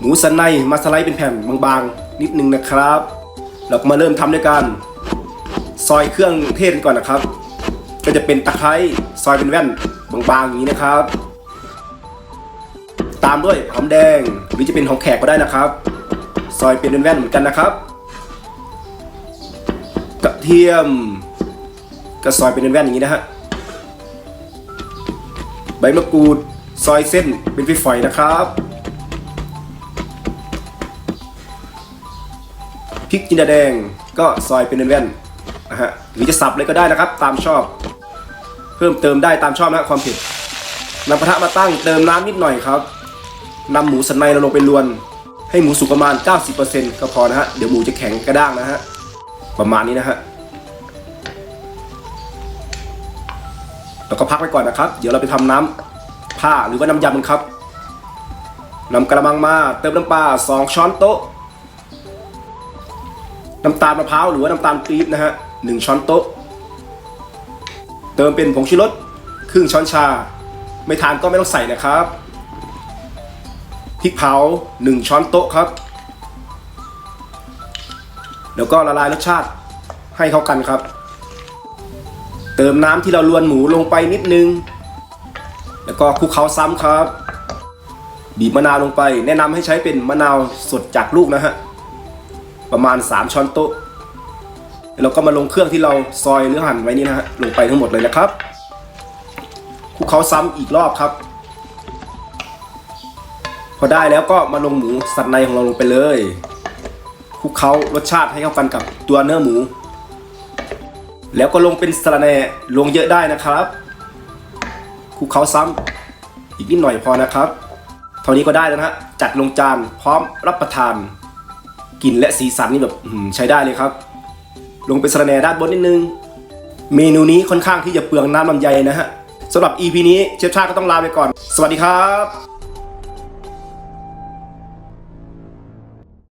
หมูสันในมาสไลด์เป็นแผ่นบางๆ นิดนึงนะครับ เราก็มาเริ่มทำด้วยกันซอยเครื่องเทศก่อนนะครับ ก็จะเป็นตะไคร้ซอยเป็นแว่นบางๆอย่างนี้นะครับ ตามด้วยหอมแดงหรือจะเป็นหอมแขกก็ได้นะครับ ซอยเป็นแว่นเหมือนกันนะครับกระเทียมก็ซอยเป็นแว่นๆอย่างนี้นะฮะใบมะกรูดซอยเส้นเป็นฝอยๆนะครับ พริกจินดาแดงก็ซอยเป็นแว่นๆนะฮะหรือจะสับเลยก็ได้นะครับ ตามชอบ เพิ่มเติมได้ตามชอบนะความเผ็ดนำกระทะมาตั้งเติมน้ำนิดหน่อยครับนำหมูสันในเราลงไปลวน ให้หมูสุกประมาณ 90%ก็พอนะฮะเดี๋ยวหมูจะแข็งกระด้างนะฮะประมาณนี้นะฮะแล้วก็พักไว้ก่อนนะครับ เดี๋ยวเราไปทำน้ำผ้าหรือว่าน้ำยำกันครับนำกระมังมาเติมน้ำปลา2 ช้อนโต๊ะ น้ำตาลมะพร้าวหรือว่าน้ำตาลปี๊บนะฮะหนึ่งช้อนโต๊ะ เติมเป็นผงชูรสครึ่งช้อนชา ไม่ทานก็ไม่ต้องใส่นะครับพริกเผาหนึ่งช้อนโต๊ะครับ แล้วก็ละลายรสชาติให้เข้ากันครับ เติมน้ำที่เราลวนหมูลงไปนิดนึง แล้วก็คลุกเคล้าซ้ำครับ บีบมะนาวลงไป แนะนำให้ใช้เป็นมะนาวสดจากลูกนะฮะ ประมาณ 3 ช้อนโต๊ะแล้วก็มาลงเครื่องที่เราซอยหรือหั่นไว้นี่นะฮะลงไปทั้งหมดเลยนะครับคลุกเคล้าซ้ำอีกรอบครับ พอได้แล้วก็มาลงหมูสันในของเราลงไปเลยคลุกเคล้ารสชาติให้เข้ากันกับตัวเนื้อหมู แล้วก็ลงเป็นสะระแหน่ลงเยอะได้นะครับคลุกเคล้าซ้ำอีกนิดหน่อยพอนะครับ เท่านี้ก็ได้แล้วนะฮะจัดลงจานพร้อมรับประทาน กลิ่นและสีสันนี่แบบใช้ได้เลยครับ ลงไปสระแหน่ด้านบนนิดนึง เมนูนี้ค่อนข้างที่จะเปลืองน้ำลำไยนะฮะสำหรับ EP นี้เชฟชาติก็ต้องลาไปก่อน สวัสดีครับ